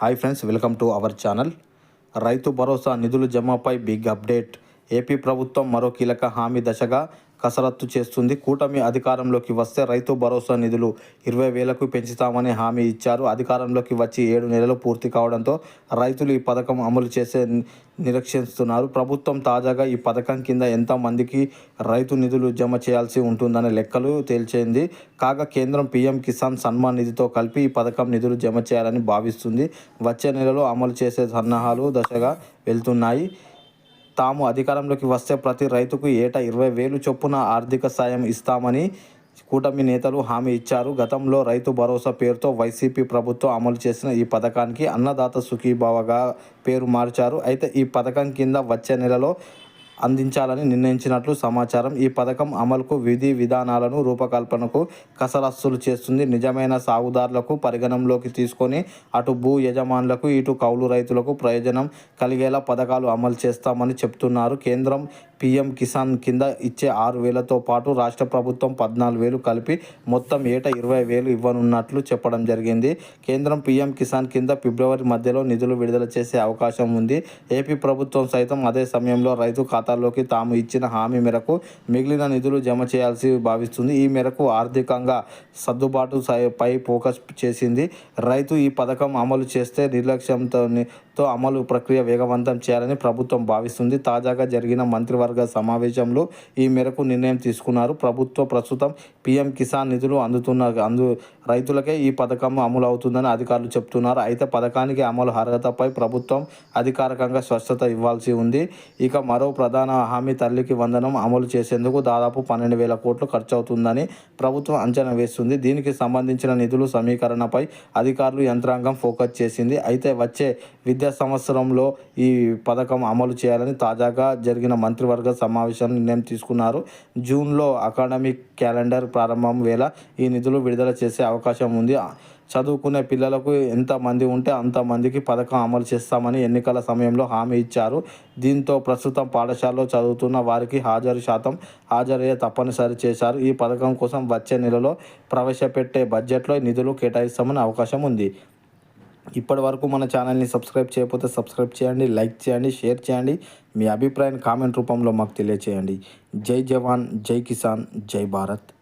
Hi friends welcome to our channel. Rythu Bharosa నిధులు జమపై big update. AP ప్రభుత్వం మరో కీలక హామీ దశగా కసరత్తు చేస్తుంది. కూటమి అధికారంలోకి వస్తే రైతు భరోసా నిధులు ఇరవై వేలకు పెంచుతామని హామీ ఇచ్చారు. అధికారంలోకి వచ్చి ఏడు నెలలు పూర్తి కావడంతో రైతులు ఈ పథకం అమలు చేసే నిరీక్షిస్తున్నారు. ప్రభుత్వం తాజాగా ఈ పథకం కింద ఎంతమందికి రైతు నిధులు జమ చేయాల్సి ఉంటుందనే లెక్కలు తేల్చింది. కాగా కేంద్రం పీఎం కిసాన్ సన్మాన్ నిధితో కలిపి ఈ పథకం నిధులు జమ చేయాలని భావిస్తుంది. వచ్చే నెలలో అమలు చేసే సన్నాహాలు దశగా వెళ్తున్నాయి. తాము అధికారంలోకి వస్తే ప్రతి రైతుకు ఏటా ఇరవై వేలు చొప్పున ఆర్థిక సాయం ఇస్తామని కూటమి నేతలు హామీ ఇచ్చారు. గతంలో రైతు భరోసా పేరుతో వైసీపీ ప్రభుత్వం అమలు చేసిన ఈ పథకానికి అన్నదాత సుఖీభావగా పేరు మార్చారు. అయితే ఈ పథకం కింద వచ్చే నెలలో అందించాలని నిర్ణయించినట్లు సమాచారం. ఈ పథకం అమలుకు విధి విధానాలను రూపకల్పనకు కసరత్తులు చేస్తుంది. నిజమైన సాగుదారులకు పరిగణంలోకి తీసుకొని అటు భూ యజమానులకు ఇటు కౌలు రైతులకు ప్రయోజనం కలిగేలా పథకాలు అమలు చేస్తామని చెప్తున్నారు కేంద్రం పీఎం కిసాన్ కింద ఇచ్చే ఆరు వేలతో పాటు రాష్ట్ర ప్రభుత్వం పద్నాలుగు వేలు కలిపి మొత్తం ఏటా ఇరవై వేలు ఇవ్వనున్నట్లు చెప్పడం జరిగింది. కేంద్రం పీఎం కిసాన్ కింద ఫిబ్రవరి మధ్యలో నిధులు విడుదల చేసే అవకాశం ఉంది. ఏపీ ప్రభుత్వం సైతం అదే సమయంలో రైతు ఖాతాల్లోకి తాము ఇచ్చిన హామీ మేరకు మిగిలిన నిధులు జమ చేయాల్సి భావిస్తుంది. ఈ మేరకు ఆర్థికంగా సర్దుబాటు సై- పై ఫోకస్ చేసింది. రైతు ఈ పథకం అమలు చేస్తే నిర్లక్ష్యంతో తో అమలు ప్రక్రియ వేగవంతం చేయాలని ప్రభుత్వం భావిస్తుంది. తాజాగా జరిగిన మంత్రివర్గ సమావేశంలో ఈ మేరకు నిర్ణయం తీసుకున్నారు. ప్రభుత్వం ప్రస్తుతం పీఎం కిసాన్ నిధులు అందుతున్న అందు రైతులకే ఈ పథకం అమలు అవుతుందని అధికారులు చెప్తున్నారు. అయితే పథకానికి అమలు అర్హతపై ప్రభుత్వం అధికారికంగా స్పష్టత ఇవ్వాల్సి ఉంది. ఇక మరో ప్రధాన హామీ తల్లికి వందనం అమలు చేసేందుకు దాదాపు పన్నెండు వేల కోట్లు ఖర్చు అవుతుందని ప్రభుత్వం అంచనా వేస్తుంది. దీనికి సంబంధించిన నిధులు సమీకరణపై అధికారులు యంత్రాంగం ఫోకస్ చేసింది. అయితే వచ్చే విద్యా సంవత్సరంలో ఈ పథకం అమలు చేయాలని తాజాగా జరిగిన మంత్రివర్గ సమావేశం నిర్ణయం తీసుకున్నారు. జూన్లో అకాడమిక్ క్యాలెండర్ ప్రారంభం వేళ ఈ నిధులు విడుదల చేసే అవకాశం ఉంది. చదువుకునే పిల్లలకు ఎంతమంది ఉంటే అంత మందికి పథకం అమలు చేస్తామని ఎన్నికల సమయంలో హామీ ఇచ్చారు. దీంతో ప్రస్తుతం పాఠశాలలో చదువుతున్న వారికి హాజరు శాతం హాజరయ్యే తప్పనిసరి చేశారు. ఈ పథకం కోసం వచ్చే నెలలో ప్రవేశపెట్టే బడ్జెట్లో నిధులు కేటాయిస్తామని అవకాశం ఉంది. ఇప్పటి వరకు మన ఛానల్ని సబ్స్క్రైబ్ చేయకపోతే సబ్స్క్రైబ్ చేయండి లైక్ చేయండి షేర్ చేయండి. మీ అభిప్రాయాన్ని కామెంట్ రూపంలో మాకు తెలియచేయండి. జై జవాన్ జై కిసాన్ జై భారత్.